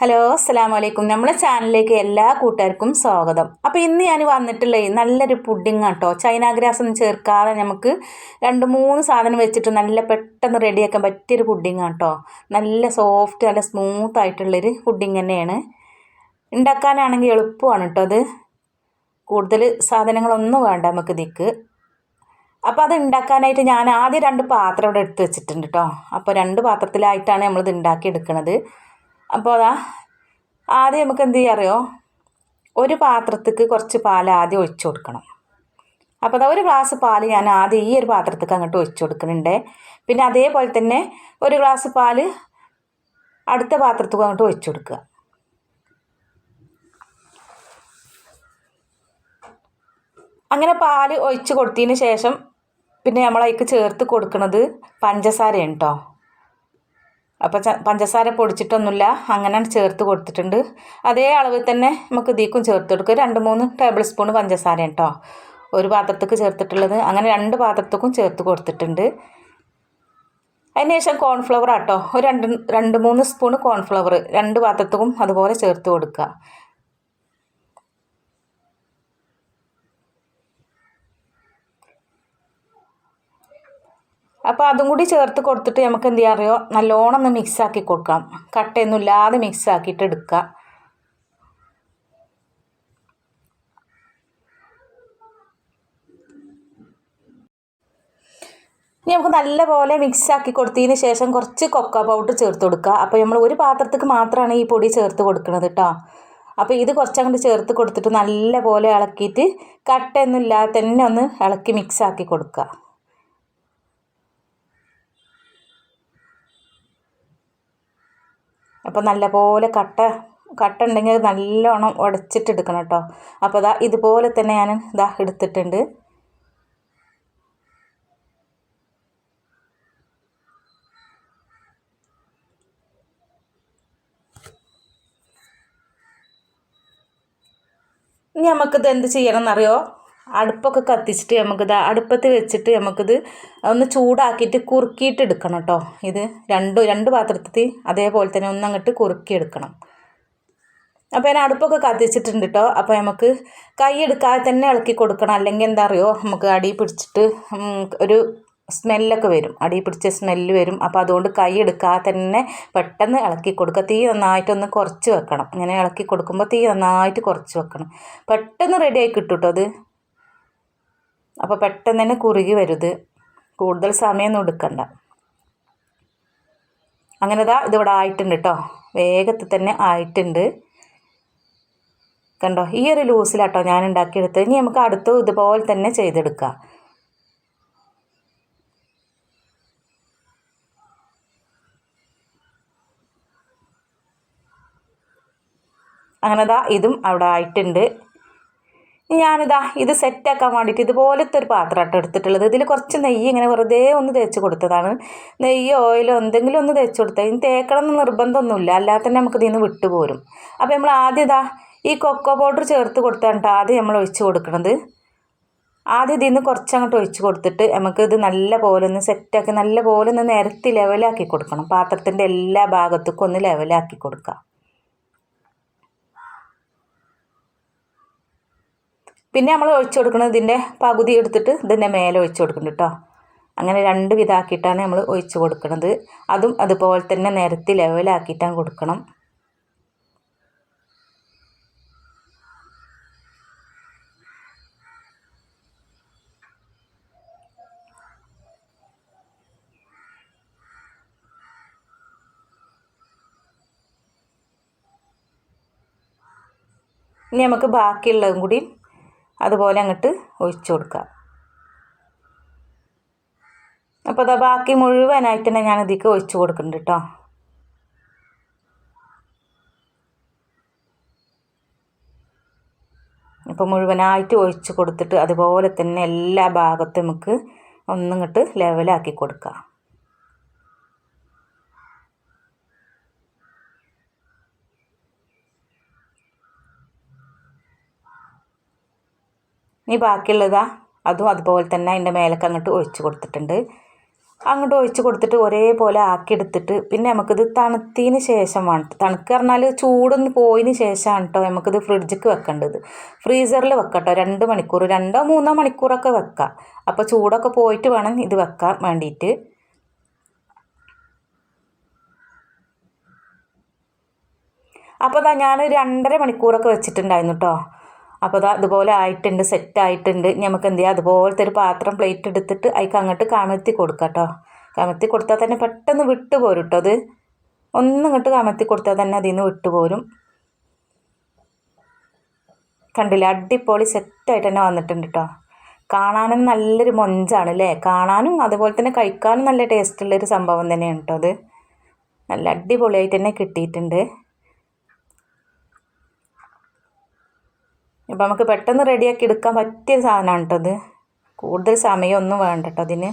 Hello അസ്സാം വലൈക്കും നമ്മുടെ ചാനലിലേക്ക് എല്ലാ കൂട്ടുകാർക്കും സ്വാഗതം. അപ്പോൾ ഇന്ന് ഞാൻ വന്നിട്ടുള്ളത് നല്ലൊരു പുഡിംഗ് കേട്ടോ ചൈന ഗ്രാസ് ഒന്നും ചേർക്കാതെ നമുക്ക് രണ്ട് മൂന്ന് സാധനം വെച്ചിട്ട് നല്ല പെട്ടെന്ന് റെഡിയാക്കാൻ പറ്റിയൊരു പുഡിംഗ് കേട്ടോ നല്ല സോഫ്റ്റ് നല്ല സ്മൂത്ത് ആയിട്ടുള്ളൊരു പുഡിംഗ് തന്നെയാണ്. ഉണ്ടാക്കാനാണെങ്കിൽ എളുപ്പമാണ് കേട്ടോ അത്. കൂടുതൽ സാധനങ്ങളൊന്നും വേണ്ട നമുക്ക് ഇതിക്ക്. അപ്പോൾ അത് ഉണ്ടാക്കാനായിട്ട് ഞാൻ ആദ്യം രണ്ട് പാത്രം ഇവിടെ എടുത്ത് വെച്ചിട്ടുണ്ട് കേട്ടോ അപ്പോൾ രണ്ട് പാത്രത്തിലായിട്ടാണ് നമ്മളിത് ഉണ്ടാക്കി എടുക്കുന്നത് അപ്പോൾ അതാ ആദ്യം നമുക്ക് എന്ത് ചെയ്യാം അറിയോ? ഒരു പാത്രത്തേക്ക് കുറച്ച് പാൽ ആദ്യം ഒഴിച്ചു കൊടുക്കണം. അപ്പോൾ അതാ ഒരു ഗ്ലാസ് പാൽ ഞാൻ ആദ്യം ഈ ഒരു പാത്രത്തേക്ക് അങ്ങോട്ട് ഒഴിച്ചു കൊടുക്കുന്നുണ്ട്. പിന്നെ അതേപോലെ തന്നെ ഒരു ഗ്ലാസ് പാൽ അടുത്ത പാത്രത്തേക്ക് അങ്ങോട്ട് ഒഴിച്ചു കൊടുക്കുക. അങ്ങനെ പാൽ ഒഴിച്ച് കൊടുത്തതിന് ശേഷം പിന്നെ നമ്മൾ അതിലേക്ക് ചേർത്ത് കൊടുക്കുന്നത് പഞ്ചസാരയാണ് കേട്ടോ അപ്പോൾ പഞ്ചസാര പൊടിച്ചിട്ടൊന്നുമില്ല. അങ്ങനെ ചേർത്ത് കൊടുത്തിട്ടുണ്ട്. അതേ അളവിൽ തന്നെ നമുക്ക് ഇതിക്കും ചേർത്ത് കൊടുക്കുക രണ്ട് മൂന്ന് ടേബിൾ സ്പൂൺ പഞ്ചസാര കേട്ടോ ഒരു പാത്രത്തേക്ക് ചേർത്തിട്ടുള്ളത്. അങ്ങനെ രണ്ട് പാത്രത്തേക്കും ചേർത്ത് കൊടുത്തിട്ടുണ്ട്. അതിനുശേഷം കോൺഫ്ലവർ ആട്ടോ. ഒരു രണ്ട് രണ്ട് മൂന്ന് സ്പൂൺ കോൺഫ്ലവർ. രണ്ട് പാത്രത്തേക്കും അതുപോലെ ചേർത്ത് കൊടുക്കുക. അപ്പോൾ അതും കൂടി ചേർത്ത് കൊടുത്തിട്ട് നമുക്ക് എന്ത് ചെയ്യാൻ അറിയോ നല്ലോണം ഒന്ന് മിക്സാക്കി കൊടുക്കാം. കട്ടയൊന്നും ഇല്ലാതെ മിക്സ് ആക്കിയിട്ട് എടുക്കുക ഇനി നമുക്ക് നല്ലപോലെ മിക്സാക്കി കൊടുത്തതിന് ശേഷം കുറച്ച് കൊക്ക പൗഡർ ചേർത്ത് കൊടുക്കുക അപ്പോൾ നമ്മൾ ഒരു പാത്രത്തേക്ക് മാത്രമാണ് ഈ പൊടി ചേർത്ത് കൊടുക്കുന്നത് കേട്ടോ അപ്പോൾ ഇത് കുറച്ചങ്ങോട്ട് ചേർത്ത് കൊടുത്തിട്ട് നല്ലപോലെ ഇളക്കിയിട്ട് കട്ടയൊന്നും ഇല്ലാതെ തന്നെ ഒന്ന് ഇളക്കി മിക്സാക്കി കൊടുക്കുക അപ്പോൾ നല്ലപോലെ കട്ട കട്ട ഉണ്ടെങ്കിൽ നല്ലോണം ഉടച്ചിട്ട് എടുക്കണം കേട്ടോ. അപ്പോൾ ഇതാ ഇതുപോലെ തന്നെ ഞാൻ ഇതാ എടുത്തിട്ടുണ്ട്. ഇനി നമുക്കിത് എന്ത് ചെയ്യണം എന്നറിയോ അടുപ്പൊക്കെ കത്തിച്ചിട്ട് നമുക്കിത് അടുപ്പത്ത് വെച്ചിട്ട് നമുക്കിത് ഒന്ന് ചൂടാക്കിയിട്ട് കുറുക്കിയിട്ട് എടുക്കണം കേട്ടോ ഇത് രണ്ട് രണ്ട് പാത്രത്തിൽ അതേപോലെ തന്നെ ഒന്നങ്ങോട്ട് കുറുക്കി എടുക്കണം അപ്പോൾ ഞാൻ അടുപ്പൊക്കെ കത്തിച്ചിട്ടുണ്ട് കേട്ടോ അപ്പോൾ നമുക്ക് കൈ എടുക്കാതെ തന്നെ ഇളക്കി കൊടുക്കണം. അല്ലെങ്കിൽ എന്താ അറിയോ നമുക്ക് അടി പിടിച്ചിട്ട് ഒരു സ്മെല്ലൊക്കെ വരും. അടി പിടിച്ച സ്മെല്ല് വരും. അപ്പോൾ അതുകൊണ്ട് കൈ എടുക്കാതെ തന്നെ പെട്ടെന്ന് ഇളക്കി കൊടുക്കുക. തീ നന്നായിട്ടൊന്ന് കുറച്ച് വെക്കണം. ഇങ്ങനെ ഇളക്കി കൊടുക്കുമ്പോൾ തീ നന്നായിട്ട് കുറച്ച് വെക്കണം. പെട്ടെന്ന് റെഡിയായി കിട്ടും കേട്ടോ അത്. അപ്പോൾ പെട്ടെന്ന് തന്നെ കുറുകി വരുത് കൂടുതൽ സമയമൊന്നും എടുക്കണ്ട. അങ്ങനെ ഇതാ ഇതിവിടെ ആയിട്ടുണ്ട് കേട്ടോ വേഗത്തിൽ തന്നെ ആയിട്ടുണ്ട്. കണ്ടോ? ഈ ഒരു ലൂസിലാട്ടോ ഞാൻ ഉണ്ടാക്കിയെടുത്തത്. ഇനി നമുക്ക് അടുത്ത് ഇതുപോലെ തന്നെ ചെയ്തെടുക്കാം. അങ്ങനെ ദാ ഇതും അവിടെ ആയിട്ടുണ്ട്. ഞാനിതാ ഇത് സെറ്റാക്കാൻ വേണ്ടിയിട്ട് ഇതുപോലത്തെ ഒരു പാത്രമായിട്ട് എടുത്തിട്ടുള്ളത്. ഇതിൽ കുറച്ച് നെയ്യ് ഇങ്ങനെ വെറുതെ ഒന്ന് തേച്ച് കൊടുത്തതാണ്. നെയ്യോ ഓയിലോ എന്തെങ്കിലും ഒന്ന് തേച്ച് കൊടുത്താൽ ഇനി തേക്കണം എന്ന് നിർബന്ധമൊന്നുമില്ല. അല്ലാതെ തന്നെ നമുക്ക് ഇതിൽ വിട്ടുപോരും അപ്പോൾ നമ്മൾ ആദ്യം ഇതാ ഈ കൊക്കോ പൗഡർ ചേർത്ത് കൊടുത്താണ് ആദ്യം നമ്മൾ ഒഴിച്ച് കൊടുക്കുന്നത് ആദ്യം ഇതിൽ നിന്ന് കുറച്ചങ്ങോട്ട് ഒഴിച്ച് കൊടുത്തിട്ട് നമുക്ക് ഇത് നല്ല പോലെ ഒന്ന് സെറ്റാക്കി നല്ല പോലെ ഒന്ന് നിരത്തി ലെവലാക്കി കൊടുക്കണം. പാത്രത്തിന്റെ എല്ലാ ഭാഗത്തേക്കും ഒന്ന് ലെവലാക്കി കൊടുക്കുക പിന്നെ നമ്മൾ ഒഴിച്ചു കൊടുക്കുന്നത് ഇതിന്റെ പകുതി എടുത്തിട്ട് ഇതിന്റെ മേലെ ഒഴിച്ചു കൊടുക്കുന്നുണ്ട് കേട്ടോ അങ്ങനെ രണ്ട് വിധാക്കിയിട്ടാണ് നമ്മൾ ഒഴിച്ചു കൊടുക്കുന്നത്. അതും അതുപോലെ തന്നെ നിരത്തി ലെവലാക്കിയിട്ടാണ് കൊടുക്കണം. ഇനി നമുക്ക് ബാക്കിയുള്ളതും കൂടി അതുപോലെ അങ്ങോട്ട് ഒഴിച്ചു കൊടുക്കുക. അപ്പോൾ അതാ ബാക്കി മുഴുവനായിട്ട് തന്നെ ഞാൻ ഇതിലേക്ക് ഒഴിച്ചു കൊടുക്കുന്നുണ്ട് കേട്ടോ. അപ്പോൾ മുഴുവനായിട്ട് ഒഴിച്ച് കൊടുത്തിട്ട് അതുപോലെ തന്നെ എല്ലാ ഭാഗത്തും നമുക്ക് ഒന്നിങ്ങോട്ട് ലെവലാക്കി കൊടുക്കാം. ഇനി ബാക്കിയുള്ളതാ. അതും അതുപോലെ തന്നെ അതിന്റെ മേലേക്ക് അങ്ങോട്ട് ഒഴിച്ച് കൊടുത്തിട്ടുണ്ട്. അങ്ങോട്ട് ഒഴിച്ച് കൊടുത്തിട്ട് ഒരേപോലെ ആക്കിയെടുത്തിട്ട് പിന്നെ നമുക്കിത് തണുത്തതിന് ശേഷം വേണം. തണുക്കുക പറഞ്ഞാൽ ചൂടൊന്ന് പോയതിന് ശേഷമാണ് കേട്ടോ നമുക്കിത് ഫ്രിഡ്ജിക്ക് വെക്കേണ്ടത്. ഫ്രീസറിൽ വെക്കട്ടോ. രണ്ട് മണിക്കൂർ രണ്ടോ മൂന്നോ മണിക്കൂറൊക്കെ വെക്കാം. അപ്പോൾ ചൂടൊക്കെ പോയിട്ട് വേണം ഇത് വെക്കാൻ വേണ്ടിയിട്ട് അപ്പോൾ ഞാൻ രണ്ടര മണിക്കൂറൊക്കെ വെച്ചിട്ടുണ്ടായിരുന്നു കേട്ടോ അപ്പോൾ അതാ ഇതുപോലെ ആയിട്ടുണ്ട് സെറ്റ് ആയിട്ടുണ്ട്. ഇനി നമുക്ക് എന്ത് ചെയ്യാം? അതുപോലത്തെ ഒരു പാത്രം പ്ലേറ്റ് എടുത്തിട്ട് അതിക്ക് അങ്ങോട്ട് കമഴ്ത്തി കൊടുക്കാം കേട്ടോ കമഴ്ത്തി കൊടുത്താൽ തന്നെ പെട്ടെന്ന് വിട്ടു പോരും കേട്ടോ അത്. ഒന്നും ഇങ്ങോട്ട് കമഴ്ത്തി കൊടുത്താൽ തന്നെ അതിൽ നിന്ന് വിട്ടു പോരും. കണ്ടില്ല? അടിപൊളി സെറ്റായിട്ട് തന്നെ വന്നിട്ടുണ്ട് കേട്ടോ കാണാനും നല്ലൊരു മൊഞ്ചാണ് അല്ലേ കാണാനും അതുപോലെ തന്നെ കഴിക്കാനും നല്ല ടേസ്റ്റുള്ളൊരു സംഭവം തന്നെയാണ് കേട്ടോ അത്. നല്ല അടിപൊളിയായിട്ട് തന്നെ കിട്ടിയിട്ടുണ്ട്. ഇപ്പം നമുക്ക് പെട്ടെന്ന് റെഡിയാക്കി എടുക്കാൻ പറ്റിയ സാധനമാണ് കേട്ടോ ഇത് കൂടുതൽ സമയമൊന്നും വേണ്ട കേട്ടോ അതിന്.